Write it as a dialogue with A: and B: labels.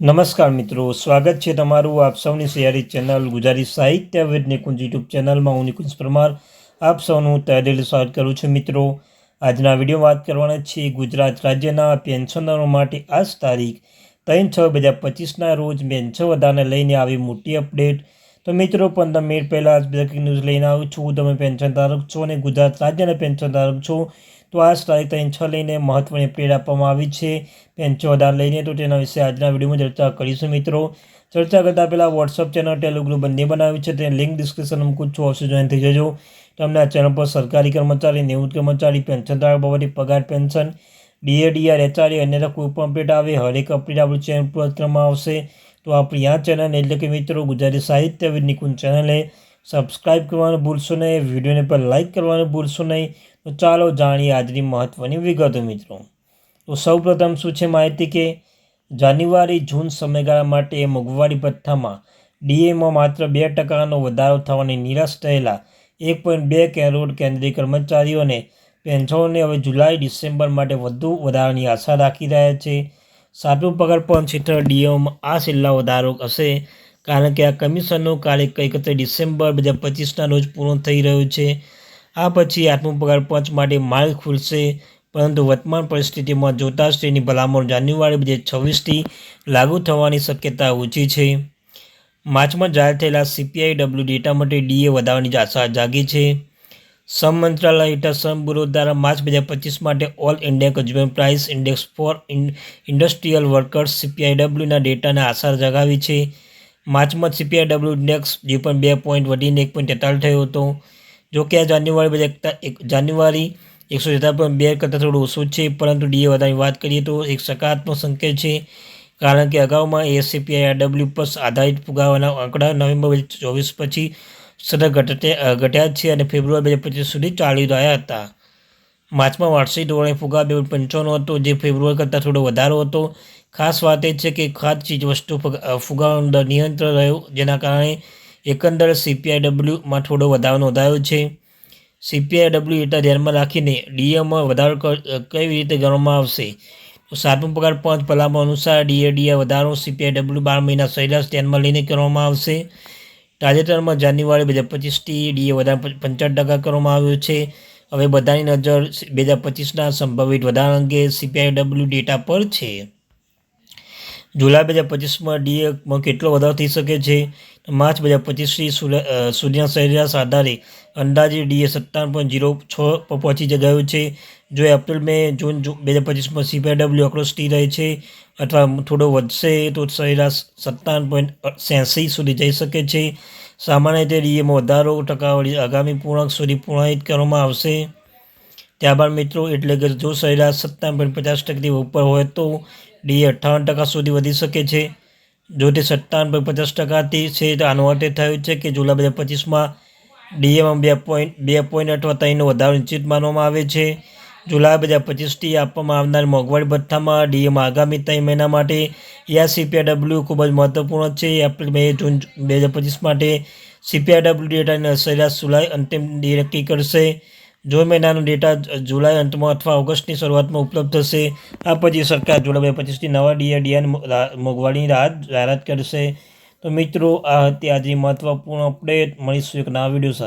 A: નમસ્કાર મિત્રો, સ્વાગત છે તમારું આપ સૌની સહિયારી ચેનલ ગુજરાતી સાહિત્ય વિદ નિકુંજ યુટ્યુબ ચેનલમાં. હું નિકુંજ પરમાર આપ સૌનું તહેદિલ સ્વાગત કરું છું મિત્રો. આજના વીડિયો વાત કરવાના છે ગુજરાત રાજ્યના પેન્શનરો માટે આજ તારીખ ત્રણ છ બે હજાર પચીસના રોજ પેન્શન વધારાને લઈને આવી મોટી અપડેટ. તો મિત્રો પંદર મિનિટ પહેલાં જ બ્રેકિંગ ન્યૂઝ લઈને આવું છું. તમે પેન્શન ધારક છો અને ગુજરાત રાજ્યના પેન્શન ધારક છો. તો આ તારીખ ત્રણ છ લઈને મહત્ત્વની અપડેટ આપવામાં આવી છે. પેન્શન વધાર લઈને તો તેના વિશે આજના વિડીયોમાં ચર્ચા કરીશું મિત્રો. ચર્ચા કરતાં પહેલાં વોટ્સઅપ ચેનલ ટેલિગ્રુપ બંને બનાવ્યું છે. તે લિંક ડિસ્ક્રિપ્શન મૂકું છું. અવશ્ય જોઈન થઈ જજો તમને આ ચેનલ પર સરકારી કર્મચારી, નિવૃત્ત કર્મચારી પેન્શન ધારક બાબતે પગાર પેન્શન ડીએડીઆર એચઆરએ અન્ય કોઈ પણ અપડેટ આવે, હરેક અપડેટ આપણું ચેનલ પર આવશે. તો આપણી આ ચેનલ એટલે કે મિત્રો ગુજરાતી સાહિત્ય નિકુંજ ચેનલે સબસ્ક્રાઈબ કરવાનું ભૂલશો નહીં વિડીયોને પર લાઇક કરવાનું ભૂલશો નહીં. તો ચાલો જાણીએ આજની મહત્ત્વની વિગતો મિત્રો. તો સૌપ્રથમ શું છે માહિતી કે જાન્યુઆરી, જૂન સમયગાળા માટે મોંઘવારી ભથ્થામાં ડીએમાં માત્ર બે ટકાનો વધારો થવાની નિરાશ થયેલા એક પોઈન્ટ બે કરોડ કેન્દ્રીય કર્મચારીઓને, પેન્શનોને હવે જુલાઈ, ડિસેમ્બર માટે વધુ વધારાની આશા રાખી રહ્યા છે. સાતમું પગાર પણ ક્ષેત્ર ડીએમાં આ છેલ્લા વધારો હશે, કારણ કે આ કમિશનનો કાર્ય એકત્રીસ ડિસેમ્બર બે હજાર પચીસના રોજ પૂર્ણ થઈ રહ્યો છે. આ પછી આઠમું પગાર પંચ માટે માર્ગ ખુલશે, પરંતુ વર્તમાન પરિસ્થિતિમાં જોતા શ્રેણી ભલામણ જાન્યુઆરી બે હજાર છવ્વીસથી લાગુ થવાની શક્યતા ઓછી છે. માર્ચમાં જાહેર થયેલા સીપીઆઈ ડબલ્યુ ડેટા માટે ડીએ વધારવાની આશા જાગી છે. શ્રમ મંત્રાલય હેઠળ શ્રમ બ્યુરો દ્વારા માર્ચ બે હજાર પચીસ માટે all India consumer price index for industrial workers સીપીઆઈડબ્લ્યુના ડેટાને આશા જગાવી છે. માર્ચમાં સીપીઆઈ ડબલ્યુ ઇન્ડેક્સ જે પણ બે પોઈન્ટ વધીને એક પોઈન્ટ તેતાલીસ થયો હતો. જો કે આ જાન્યુઆરી બે હજાર જાન્યુઆરી એકસો છતાં પણ બે કરતાં થોડું ઓછું છે, પરંતુ ડીએ વધારાની વાત કરીએ તો એક સકારાત્મક સંકેત છે, કારણ કે અગાઉમાં એએસસીપીઆઈ ડબલ્યુ પ્લસ આધારિત ફુગાવાના આંકડા નવેમ્બર ચોવીસ પછી સતત ઘટતે ઘટ્યા છે અને ફેબ્રુઆરી બે હજાર પચીસ સુધી ચાલી રહ્યા હતા. માર્ચમાં વાર્ષિક ધોરણે ફુગા બે પંચાણું હતો, જે ફેબ્રુઆરી કરતાં થોડો વધારો હતો. ખાસ વાત એ છે કે ખાસ ચીજ વસ્તુ ફુગાવાનો દર નિયંત્રણ રહ્યો, જેના કારણે એકંદર સીપીઆઈ ડબલ્યુમાં થોડો વધારો નોંધાયો છે. સીપીઆઈ ડબલ્યુ ડેટા ધ્યાનમાં રાખીને ડીએમાં વધારો કઈ રીતે ગણવામાં આવશે? સાતમો પગાર પાંચ ભલામણ અનુસાર ડીએડીએ વધારો સીપીઆઈ ડબલ્યુ બાર મહિના સરેરાશ ધ્યાનમાં લઈને કરવામાં આવશે. તાજેતરમાં જાન્યુઆરી બે હજાર પચીસથી ડીએ વધારા પંચાવન ટકા કરવામાં આવ્યો છે. હવે બધાની નજર બે હજાર પચીસના સંભવિત વધારા અંગે સીપીઆઈ ડબલ્યુ ડેટા પર છે. જુલાઈ બે હજાર પચીસમાં ડીએમાં કેટલો વધારો થઈ શકે છે? માર્ચ બે હજાર પચીસથી સુધીના સરેરાશ આધારે અંદાજે ડીએ સત્તાવન પોઈન્ટ જીરો છ પર પહોંચી ગયો છે. જો એપ્રિલ, મે, જૂન બે હજાર પચીસમાં સીપીઆઈડબલ્યુ આંકડો સ્થિર રહે છે અથવા થોડો વધશે તો સરેરાશ સત્તાવન પોઈન્ટ છ્યાસી સુધી જઈ શકે છે. સામાન્ય રીતે ડીએમાં વધારો ટકાવારી આગામી પૂર્ણાંક સુધી પૂર્ણાયિત કરવામાં આવશે. ત્યારબાદ મિત્રો, એટલે કે જો સરેરાશ સત્તાવન પોઈન્ટ પચાસ ટકાથી ઉપર હોય તો ડીએ અઠ્ઠાવન ટકા સુધી વધી શકે છે. જો તે સત્તાવન પોઈન્ટ પચાસ ટકાથી છે, તો આનો અર્થ એ થયો છે કે જુલાઈ બે હજાર પચીસમાં ડીએમાં બે પોઈન્ટ બે પોઈન્ટ અથવા ત્રણનો વધારો નિશ્ચિત માનવામાં આવે છે. જુલાઈ બે હજાર પચીસથી આપવામાં આવનાર મોંઘવારી ભથ્થામાં ડીએમાં આગામી ત્રણ મહિના માટે ડબલ્યુ ખૂબ જ મહત્વપૂર્ણ છે. એપ્રિલ, મે, જૂન બે હજાર પચીસ માટે સીપીઆરડબલ્યુ ડેટાની સરેરાશ જુલાઈ અંતિમ નક્કી કરશે. જો મહિનાનો ડેટા જુલાઈ અંતમાં અથવા ઓગસ્ટની શરૂઆતમાં ઉપલબ્ધ થશે આ પછી સરકાર જુલાઈ બે પચીસથી નવા ડીઆરડીઆની મોંઘવારીની રાહત જાહેરાત કરશે. તો મિત્રો, આ હતી આજે મહત્વપૂર્ણ અપડેટ મળીશું એક નવા વીડિયો સાથે.